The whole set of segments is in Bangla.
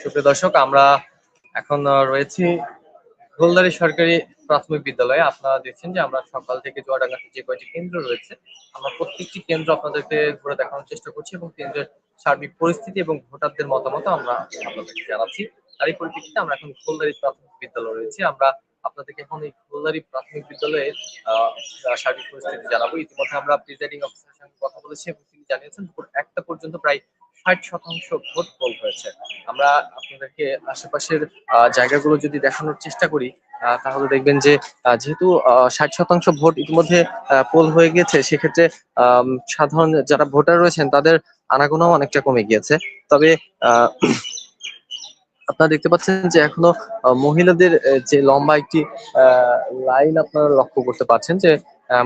সুপ্রিয় দর্শক, আমরা এখন রয়েছি গোলদারি সরকারি প্রাথমিক বিদ্যালয়ে। আপনারা দেখছেন যে আমরা সকাল থেকে চুয়াডাঙ্গাতে যে কয়টি কেন্দ্র রয়েছে, আমরা প্রত্যেকটি কেন্দ্র আপনাদেরকে ঘুরে দেখানোর চেষ্টা করছি এবং কেন্দ্রের সার্বিক পরিস্থিতি এবং ভোটারদের মতামত আমরা আপনাদেরকে জানাচ্ছি। তারই পরিপ্রেক্ষিতে আমরা এখন গোলদারি প্রাথমিক বিদ্যালয়ে রয়েছি। আমরা আপনাদেরকে এখন এই গোলদারি প্রাথমিক বিদ্যালয়ের সার্বিক পরিস্থিতি জানাব, ইতিমধ্যে আমরা প্রিজাইডিং অফিসারের সঙ্গে কথা বলেছি এবং তিনি জানিয়েছেন, দুপুর একটা পর্যন্ত প্রায় ষাট শতাংশ ভোট পোল হয়েছে। আমরা আপনাদেরকে আশেপাশের জায়গাগুলো যদি দেখানোর চেষ্টা করি তাহলে দেখবেন যে যেহেতু ষাট শতাংশ ভোট ইতিমধ্যে পোল হয়ে গিয়েছে, সেক্ষেত্রে সাধারণ যারা ভোটার রয়েছেন, তাদের আনাগোনাও অনেকটা কমে গিয়েছে। তবে আপনারা দেখতে পাচ্ছেন যে এখনও মহিলাদের যে লম্বা একটি লাইন আপনারা লক্ষ্য করতে পারছেন যে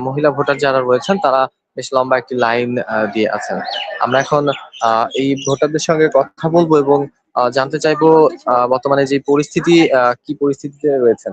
মহিলা ভোটার যারা রয়েছেন, তারা বেশ লম্বা একটি লাইন দিয়ে আছেন। আমরা এখন এই ভোটারদের সঙ্গে কথা বলব এবং জানতে চাইব বর্তমানে যে পরিস্থিতি কি পরিস্থিতিতে রয়েছেন?